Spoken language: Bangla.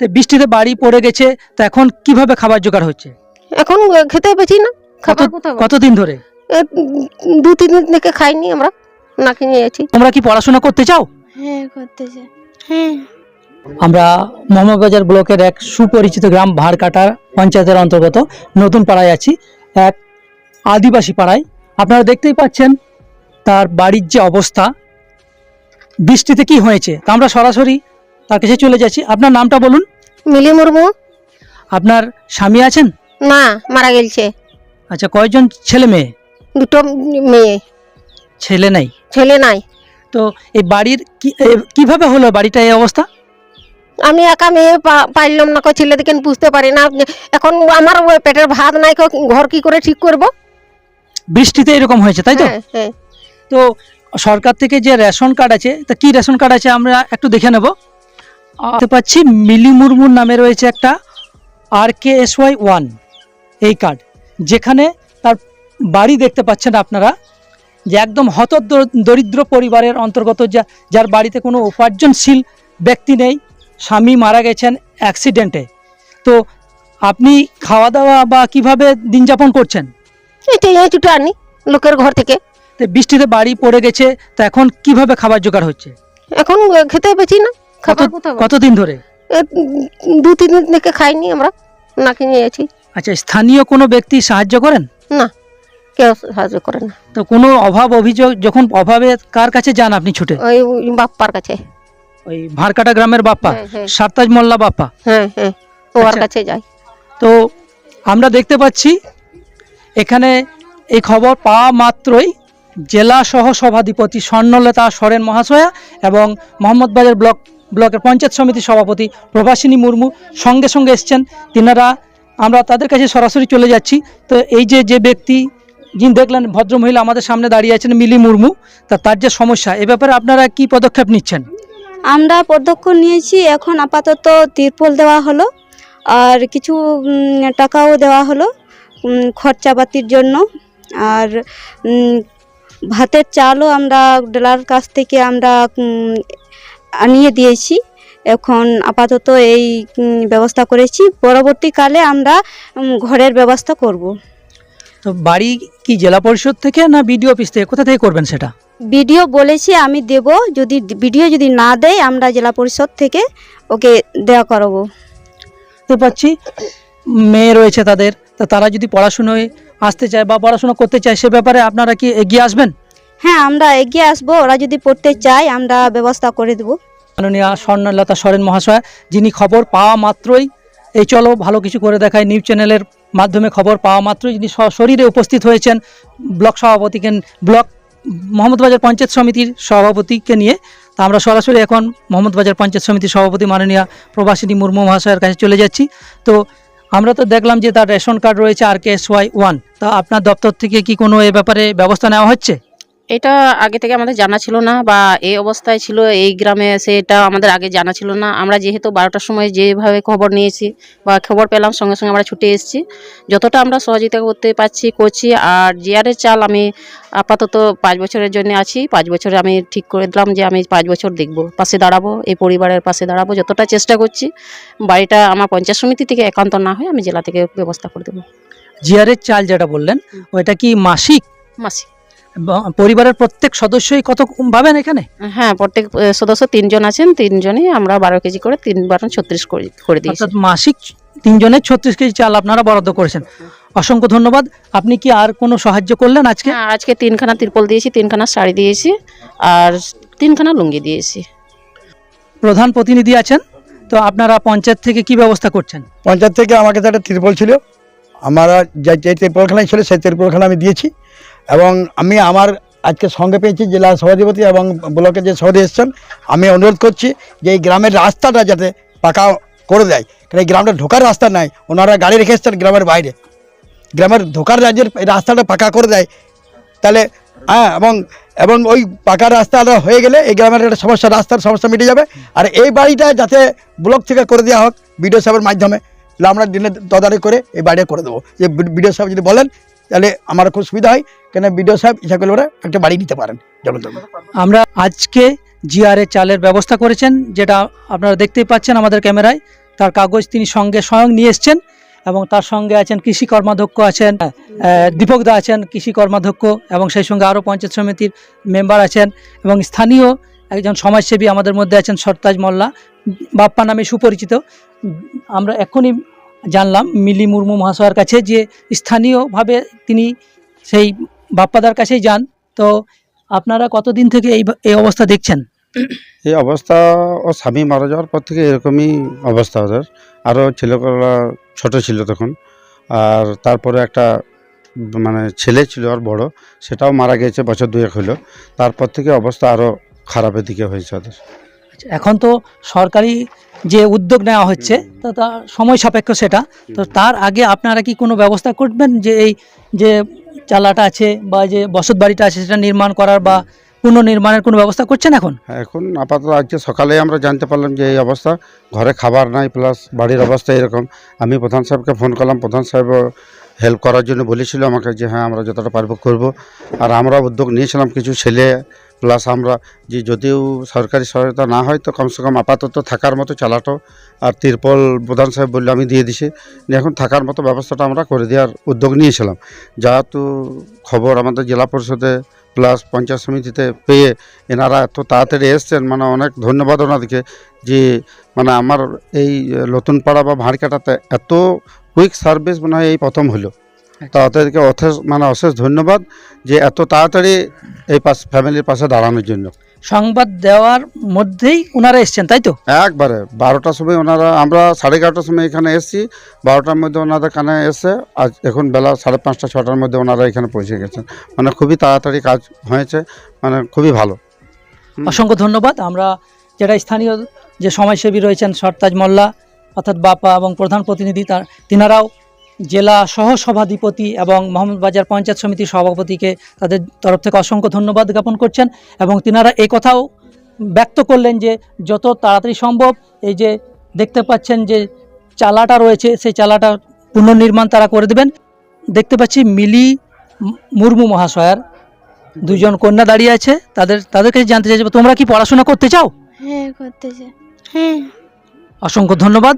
তো বৃষ্টিতে বাড়ি পড়ে গেছে তো এখন কীভাবে খাবার জোগাড় হচ্ছে? এখন খেতে পেছি না। খাবার কতদিন ধরে? দু তিন দিন থেকে খাইনি আমরা না কিনে আছি তোমরা কি পড়াশোনা করতে চাও? হ্যাঁ করতে চাই। হ্যাঁ। আমরা মোহাম্মদবাজার ব্লকের এক সুপরিচিত গ্রাম ভাড়কাটা পঞ্চায়েতের অন্তর্গত নতুন পাড়ায় আছি এক আদিবাসী পাড়ায়। আপনারা দেখতেই পাচ্ছেন তার বাড়ির যে অবস্থা বৃষ্টিতে কি হয়েছে তা আমরা সরাসরি তার কাছে চলে যাচ্ছি। আপনার নামটা বলুন। মিলি মুর্মু। আপনার স্বামী আছেন? না মারা গেলছে। আচ্ছা কয়জন ছেলে মেয়ে? দুটো মেয়ে। ছেলে নাই। ছেলে নাই। তো এই বাড়ির কি কীভাবে হলো বাড়িটা এই অবস্থা? আমি একা মেয়ে পাইলাম না কো ছেলে দেখেন বুঝতে পারি না। এখন আমার পেটের ভাত নাই কো ঘর কি করে ঠিক করব? বৃষ্টিতে এরকম হয়েছে তাই তো? হ্যাঁ, হ্যাঁ। তো সরকার থেকে যে রেশন কার্ড আছে তা কি রেশন কার্ড আছে আমরা একটু দেখে নেব। দেখতে পাচ্ছি মিলি মুরমুর নামে রয়েছে একটা R K S Y one এই কার্ড যেখানে তার বাড়ি দেখতে পাচ্ছেন আপনারা যে একদম হত দরিদ্র পরিবারের অন্তর্গত যা যার বাড়িতে কোনো উপার্জনশীল ব্যক্তি নেই স্বামী মারা গেছেন অ্যাক্সিডেন্টে তো আপনি খাওয়া দাওয়া বা কীভাবে দিন যাপন করছেন? এটাই আনি লোকের ঘর থেকে। তো বৃষ্টিতে বাড়ি পড়ে গেছে তা এখন কীভাবে খাবার জোগাড় হচ্ছে? এখন খেতে পেছি না। খাবার কোথাও কতদিন ধরে? দু তিন দিন থেকে খাইনি আমরা না কিনে আছি আচ্ছা স্থানীয় কোনো ব্যক্তি সাহায্য করেন? না কেউ সাহায্য করে না। তো কোনো অভাব অভিযোগ যখন অভাবে কার কাছে যান আপনি ছুটে? ওই ওই বাপ্পার কাছে। ওই ভারকাটা গ্রামের বাপ্পা হ্যাঁ, হ্যাঁ। সারতাজ মোল্লা বাপ্পা? হ্যাঁ হ্যাঁ ওর আচ্ছা। কাছে যাই তো আমরা দেখতে পাচ্ছি এখানে এই খবর পাওয়া মাত্রই জেলা সহ সভাধিপতি স্বর্ণলতা সরেন মহাশয়া এবং মোহাম্মদবাজার ব্লক ব্লকের পঞ্চায়েত সমিতির সভাপতি প্রভাসিনী মুর্মু সঙ্গে সঙ্গে এসছেন। তিনারা, আমরা তাদের কাছে সরাসরি চলে যাচ্ছি। তো এই যে যে ব্যক্তি, যিনি দেখলেন ভদ্রমহিলা আমাদের সামনে দাঁড়িয়ে আছেন, মিলি মুর্মু, তা তার যে সমস্যা, এ ব্যাপারে আপনারা কি পদক্ষেপ নিচ্ছেন? আমরা পদক্ষেপ নিয়েছি, এখন আপাতত তিরপল দেওয়া হলো, আর কিছু টাকাও দেওয়া হলো খরচাপাতির জন্য, আর ভাতের চালও আমরা ডেলার কাছ থেকে আমরা আনিয়ে দিয়েছি। এখন আপাতত এই ব্যবস্থা করেছি। পরবর্তীকালে আমরা ঘরের ব্যবস্থা করব। তো বাড়ি কি জেলা পরিষদ থেকে না বিডিও অফিস থেকে? কোথা থেকে করবেন সেটা? ভিডিও বলেছি আমি দেব। যদি ভিডিও যদি না দেয় আমরা জেলা পরিষদ থেকে ওকে দেওয়া করাবো। দেখতে পাচ্ছি মেয়ে রয়েছে তাদের। তা তারা যদি পড়াশুনোয় আসতে চায় বা পড়াশোনা করতে চায় সে ব্যাপারে আপনারা কি এগিয়ে আসবেন? হ্যাঁ আমরা এগিয়ে আসব। ওরা যদি পড়তে চায়, আমরা ব্যবস্থা করে দেবো। মাননীয় স্বর্ণলতা সরেন মহাশয়, যিনি খবর পাওয়া মাত্রই, এই চলো ভালো কিছু করে দেখায় নিউজ চ্যানেলের মাধ্যমে খবর পাওয়া মাত্রই, যিনি সশরীরে উপস্থিত হয়েছেন, ব্লক সভাপতিকে, ব্লক মোহাম্মদবাজার পঞ্চায়েত সমিতির সভাপতিকে নিয়ে। তা আমরা সরাসরি এখন মোহাম্মদবাজার পঞ্চায়েত সমিতির সভাপতি মাননীয় প্রবাসিনী মুর্মু মহাশয়ের কাছে চলে যাচ্ছি। তো আমরা তো দেখলাম যে তার রেশন কার্ড রয়েছে R K S Y one. তা আপনার দপ্তর থেকে কি কোনো এ ব্যাপারে ব্যবস্থা নেওয়া হচ্ছে? এটা আগে থেকে আমাদের জানা ছিল না বা এই অবস্থায় ছিল এই গ্রামে সেটা আমাদের আগে জানা ছিল না। আমরা যেহেতু বারোটার সময় যেভাবে খবর নিয়েছি বা খবর পেলাম সঙ্গে সঙ্গে আমরা ছুটে এসেছি। যতটা আমরা সহযোগিতা করতে পারছি করছি আর জিয়ারের চাল আমি আপাতত পাঁচ বছরের জন্য আছি। পাঁচ বছরে আমি ঠিক করে দিলাম যে আমি পাঁচ বছর দেখব পাশে দাঁড়াবো এই পরিবারের পাশে দাঁড়াবো। যতটা চেষ্টা করছি বাড়িটা আমার পঞ্চায়েত সমিতি থেকে একান্ত না হয় আমি জেলা থেকে ব্যবস্থা করে দেবো। জিয়ারের চাল যেটা বললেন ওইটা কি মাসিক? মাসি ব- পরিবারের প্রত্যেক সদস্যই কত পাবেন এখানে? হ্যাঁ প্রত্যেক সদস্য তিনজন আছেন তিনজনই আমরা বারো কেজি করে তিন বারো ছত্রিশ করে অর্থাৎ মাসিক তিনজনের ছত্রিশ কেজি চাল আপনারা বরাদ্দ করেছেন। অসংখ্য ধন্যবাদ। আপনি কি আর কোনো সাহায্য করলেন আজকে? হ্যাঁ আজকে তিনখানা তিরপল দিয়েছি তিনখানা শাড়ি দিয়েছি আর তিনখানা লুঙ্গি দিয়েছি। প্রধান প্রতিনিধি আছেন তো আপনারা পঞ্চায়েত থেকে কি ব্যবস্থা করছেন? পঞ্চায়েত থেকে আমার কাছে একটা তিরপল ছিল। আমার যে যে তিরপলখানায় ছিল সেই তিরপলখানা আমি দিয়েছি। এবং আমি আমার আজকে সঙ্গে পেয়েছি জেলা সভাধিপতি এবং ব্লকের যে সভাপতি এসছেন, আমি অনুরোধ করছি যে এই গ্রামের রাস্তাটা যাতে পাকা করে দেয়। কারণ এই গ্রামটা ঢোকার রাস্তা নাই, ওনারা গাড়ি রেখে এসছেন গ্রামের বাইরে। গ্রামের ঢোকার রাজ্যের রাস্তাটা পাকা করে দেয়। তাহলে হ্যাঁ এবং এবং ওই পাকা রাস্তাটা হয়ে গেলে এই গ্রামের একটা সমস্যা, রাস্তার সমস্যা মিটে যাবে। আর এই বাড়িটা যাতে ব্লক থেকে করে দেওয়া হোক বিডিও সাহেবের মাধ্যমে। আমরা দিনে তদারকি করে এই বাড়িটা করে দেবো। যে বিডিও সাহেব যদি বলেন তাহলে আমার খুব সুবিধা হয়। কেন বিডিও সাহেব ইচ্ছা করলে ওরা একটা বাড়ি নিতে পারেন। যেমন আমরা আজকে জিআরএ চালের ব্যবস্থা করেছেন, যেটা আপনারা দেখতেই পাচ্ছেন আমাদের ক্যামেরায়। তার কাগজ তিনি সঙ্গে স্বয়ং নিয়ে এসছেন এবং তার সঙ্গে আছেন কৃষি কর্মাধ্যক্ষ আছেন দীপক দা আছেন, কৃষি কর্মাধ্যক্ষ এবং সেই সঙ্গে আরও পঞ্চায়েত সমিতির মেম্বার আছেন এবং স্থানীয় একজন সমাজসেবী আমাদের মধ্যে আছেন সরতাজ মোল্লা, বাপ্পা নামে সুপরিচিত। আমরা এখনই জানলাম মিলি মুর্মু মহাশয়ের কাছে যে স্থানীয়ভাবে তিনি সেই বাপ্পাদার কাছেই যান। তো আপনারা কতদিন থেকে এই এই অবস্থা দেখছেন? এই অবস্থা ও স্বামী মারা যাওয়ার পর থেকে এরকমই অবস্থা ওদের। আরও ছেলেগুলা ছোট ছিল তখন। আর তারপরে একটা মানে ছেলে ছিল আর বড়, সেটাও মারা গেছে বছর দুয়েক হলো। তারপর থেকে অবস্থা আরও খারাপের দিকে হয়েছে ওদের। এখন তো সরকারি যে উদ্যোগ নেওয়া হচ্ছে তো তা সময় সাপেক্ষ সেটা। তো তার আগে আপনারা কি কোনো ব্যবস্থা করবেন যে এই যে চালাটা আছে বা যে বসত বাড়িটা আছে সেটা নির্মাণ করার বা পুনর্নির্মাণের কোনো ব্যবস্থা করছেন এখন? এখন আপাতত আজকে সকালে আমরা জানতে পারলাম যে এই অবস্থা। ঘরে খাবার নাই প্লাস বাড়ির অবস্থা এরকম। আমি প্রধান সাহেবকে ফোন করলাম প্রধান সাহেব হেল্প করার জন্য বলেছিল আমাকে যে হ্যাঁ আমরা যতটা পারব করব। আর আমরা উদ্যোগ নিয়েছিলাম কিছু ছেলে প্লাস আমরা যে যদিও সরকারি সহায়তা না হয়, তো কমসে কম আপাতত থাকার মতো চালাটো আর তিরপল প্রধান সাহেব বললে, আমি দিয়ে দিছি। এখন থাকার মতো ব্যবস্থাটা আমরা করে দেওয়ার উদ্যোগ নিয়েছিলাম। যেহেতু খবর আমাদের জেলা পরিষদে প্লাস পঞ্চায়েত সমিতিতে পেয়ে এনারা এত তাড়াতাড়ি এসছেন মানে অনেক ধন্যবাদ ওনাদেরকে যে মানে আমার এই নতুন পাড়া বা ভাঁড়কাটাতে এত কুইক সার্ভিস মানে হয় এই প্রথম হলো। তাদেরকে অথেস মানে অশেষ ধন্যবাদ যে এত তাড়াতাড়ি এই পাশ ফ্যামিলির পাশে দাঁড়ানোর জন্য। সংবাদ দেওয়ার মধ্যেই ওনারা এসছেন তাই তো? একবারে বারোটার সময় ওনারা আমরা সাড়ে এগারোটার সময় এখানে এসেছি বারোটার মধ্যে ওনাদের কানে এসে আজ এখন বেলা সাড়ে পাঁচটা ছটার মধ্যে ওনারা এখানে পৌঁছে গেছেন। মানে খুবই তাড়াতাড়ি কাজ হয়েছে মানে খুবই ভালো। অসংখ্য ধন্যবাদ। আমরা যেটা স্থানীয় যে সমাজসেবী রয়েছেন সরতাজ মোল্লা অর্থাৎ বাপা এবং প্রধান প্রতিনিধি তার তিনারাও জেলা সহ সভাধিপতি এবং মোহাম্মদবাজার পঞ্চায়েত সমিতির সভাপতিকে তাদের তরফ থেকে অসংখ্য ধন্যবাদ জ্ঞাপন করছেন এবং তিনারা এই কথাও ব্যক্ত করলেন যে যত তাড়াতাড়ি সম্ভব এই যে দেখতে পাচ্ছেন যে চালাটা রয়েছে সেই চালাটা পুনর্নির্মাণ তারা করে দেবেন। দেখতে পাচ্ছি মিলি মুর্মু মহাশয়ার দুজন কন্যা দাঁড়িয়ে আছে তাদের তাদের কাছে জানতে চাইছি তোমরা কি পড়াশোনা করতে চাও? হ্যাঁ করতে চাই। হ্যাঁ। অসংখ্য ধন্যবাদ।